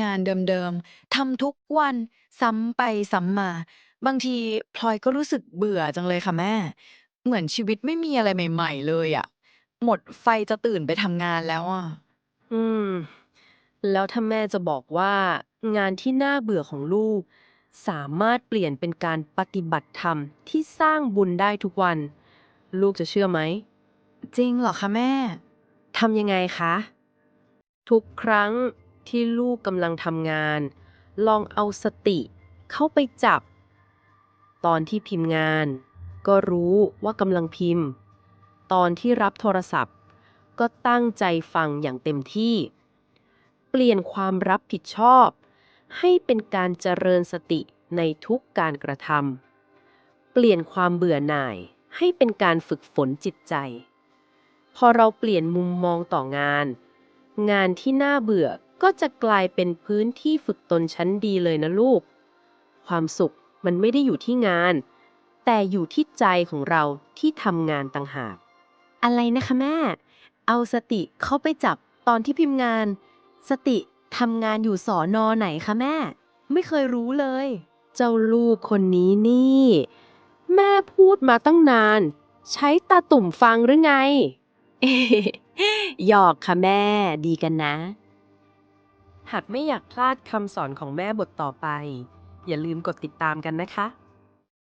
งานเดิม ๆ ทำทุกวันซ้ำไปซ้ำมา บางทีพลอยก็รู้สึกเบื่อจังเลยค่ะแม่ เหมือนชีวิตไม่มีอะไรใหม่ ๆ เลยอะหมดไฟจะตื่นไปทำงานแล้วอะ อืม แล้วถ้าแม่จะบอกว่า งานที่น่าเบื่อของลูก สามารถเปลี่ยนเป็นการปฏิบัติธรรมที่สร้างบุญได้ทุกวัน ลูกจะเชื่อไหม จริงเหรอคะแม่ ทำยังไงคะ ทุกครั้ง ที่ลูกกำลังทำงาน ลองเอาสติเข้าไปจับ ตอนที่พิมพ์งาน ก็รู้ว่ากำลังพิมพ์ ตอนที่รับโทรศัพท์ ก็ตั้งใจฟังอย่างเต็มที่ เปลี่ยนความรับผิดชอบ ให้เป็นการเจริญสติในทุกการกระทำเปลี่ยนความเบื่อหน่ายให้เป็นการฝึกฝนจิตใจ พอเราเปลี่ยนมุมมองต่องาน งานที่น่าเบื่อ ก็จะกลายเป็นพื้นที่ฝึกตนชั้นดีเลยนะลูก ความสุขมันไม่ได้อยู่ที่งาน แต่อยู่ที่ใจของเราที่ทำงานต่างหาก อะไรนะคะแม่ เอาสติเข้าไปจับตอนที่พิมพ์งาน สติทำงานอยู่สอนอไหนคะแม่ ไม่เคยรู้เลย เจ้าลูกคนนี้นี่ แม่พูดมาตั้งนาน ใช้ตาตุ่มฟังหรือไง หยอกค่ะแม่ดีกันนะ หากไม่อยากพลาดคำสอนของแม่บทต่อไป อย่าลืมกดติดตามกันนะคะ